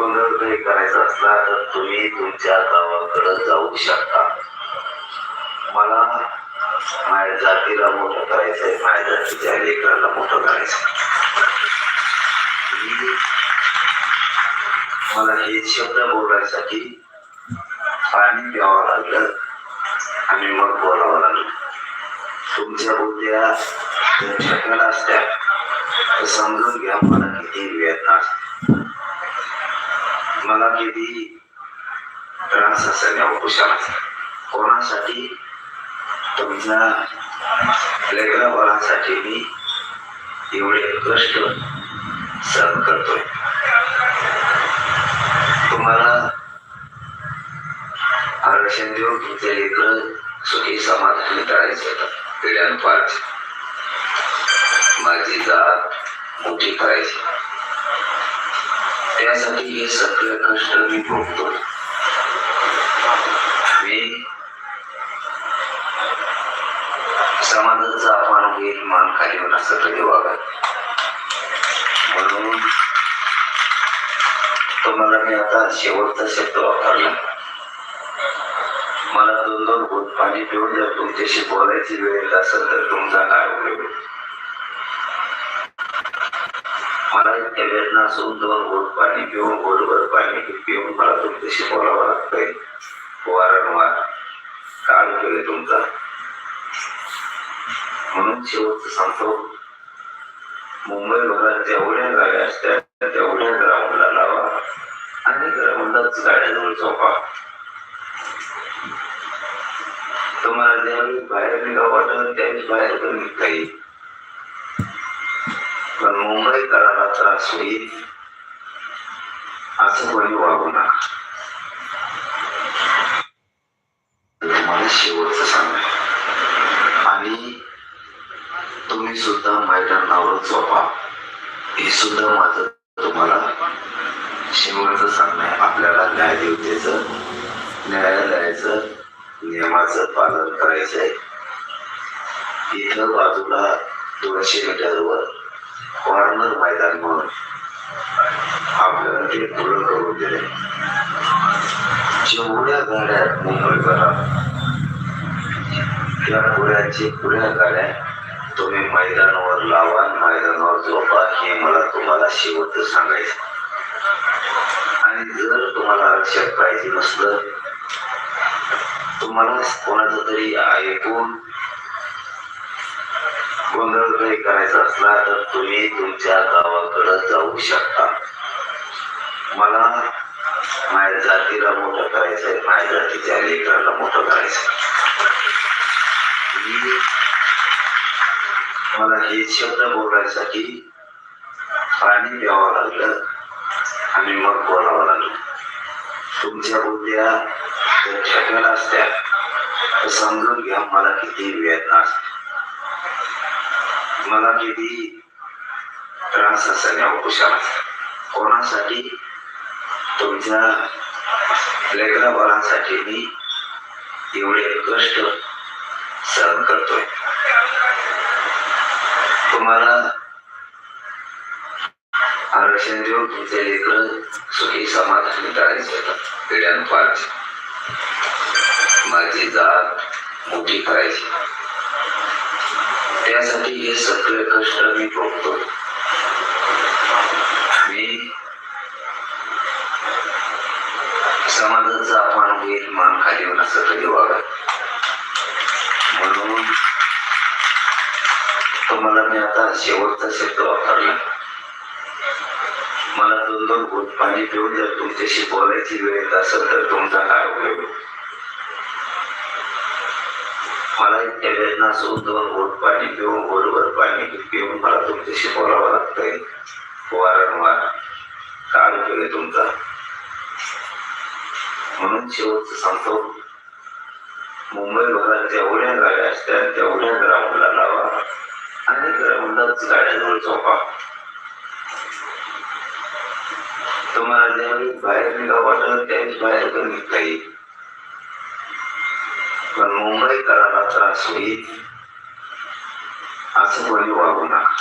गोंधळ काही करायचा असला तर तुम्ही तुमच्या गावाकडे जाऊ शकता. मला माझ्या जातीला मोठं करायचंय माझ्या जातीच्या लेकराला मोठं करायचं मला हे शब्द बोलायसाठी पाणी प्यावं लागलं आणि मग बोलावं लागलं. तुमच्या बुद्ध्या तुमच्याकडे असत्या. तर समजून घ्या मला किती वेदना असते मला त्रास असेल या कोणासाठी? तुमच्या लेकरा मी एवढे कष्ट सहन करतोय. तुम्हाला आरक्षण देऊन तुमचे लेकर सुखी समाधानी करायचे पिढ्यानपार माझी जात मोठी करायची. त्यासाठी हे सगळे कष्ट मी भोगतो मी समाजाचा अपमान होईल मान खाली होईल असं कधी वागत म्हणून तुम्हाला मी आता शेवटचा शब्द वापरला. मला दोन दोन पाणी पिऊन जर तुमच्याशी बोलायची वेळ असेल तर तुमचा काय उपयोग मला इतक्या वेदना असून दोन गोड पाणी पिऊन घोटभर पाणी पिऊन मला तुमच्याशी बोलावं लागतंय. वारंवार काय उपयोग तुमचा. म्हणून शेवटचं सांगतो मुंबई भरात जेवढ्या गाड्या असत्या तेवढ्या ग्राउंडला लावा आणि ग्राउंडलाच गाड्याजवळ झोपा. तुम्हाला ज्यावेळी बाहेर निघावं वाटत त्यावेळी बाहेर पण निघता येईल. पण मुंबईकराला त्रास होईल असं कोणी वागू नका मला शेवटचं सांगा आणि तुम्ही सुद्धा मैदानावर झोपा हे सुद्धा माझं तुम्हाला शेवटचं सांगणं आहे आपल्याला न्याय न्यायदेवतेचं न्यायालयाचं नियमाचं पालन करायचंय इथं बाजूला दोनशे मीटरवर कॉर्नर मैदान म्हणून आपल्याला ते पूर्ण करून दिले. जेवढ्या गाड्या मुंबईकरा त्या पुऱ्याची पुण्या गाड्या तुम्ही मैदानावर लावा मैदानावर झोपा हे मला तुम्हाला शेवट सांगायचं. आणि जर तुम्हाला आरक्षण पाहिजे नसलं तुम्हाला कोणाचं तरी ऐकून गोंधळ काही करायचा असला तर तुम्ही तुमच्या गावाकडे जाऊ शकता. मला माझ्या जातीला मोठं करायचंय माझ्या जातीच्या लेकराला मोठं करायचं मला हे शब्द बोलायसाठी पाणी प्यावं लागलं आणि मग बोलावं लागलं. तुमच्या बुद्ध्या जर ठेकायला असत्या. तर समजून घ्या मला किती वेदना असते मला किती त्रास असेल या कुशाला कोणासाठी? तुमच्या लेकरा बाळांसाठी मी एवढे कष्ट सहन करतोय. तुम्हाला आरक्षण देऊन तुमचे लेकर सुखी समाधानी करायचे पिढ्यानपार. माझी जात मोठी करायची. त्यासाठी हे सगळे कष्ट मी भोगतो. मी समाजाचा अपमान होईल मान खाली होईल असं कधी वागत म्हणून तुम्हाला मी आता शेवटचा शब्द वापरला. मला दोन दोन घोट पाणी पिऊन जर तुमच्याशी बोलायची वेळ असेल तर तुमचा काय उपयोग मला इतक्या वेदना दोन पाणी पिऊन घोटभर पाणी पिऊन मला तुमच्याशी बोलावं लागतंय. वारंवार काळ केले तुमचा. म्हणून शेवटचं सांगतो मुंबई भरात जेवढ्या गाड्या असत्या तेवढ्या ग्राउंडला लावा आणि ग्राउंडलाच गाड्याजवळ झोपा. तुम्हाला ज्यावेळी बाहेर निघावं वाटत त्यावेळी बाहेर पण निघता येईल. पण मुंबईकराला त्रास होईल असं कोणी वागू नका.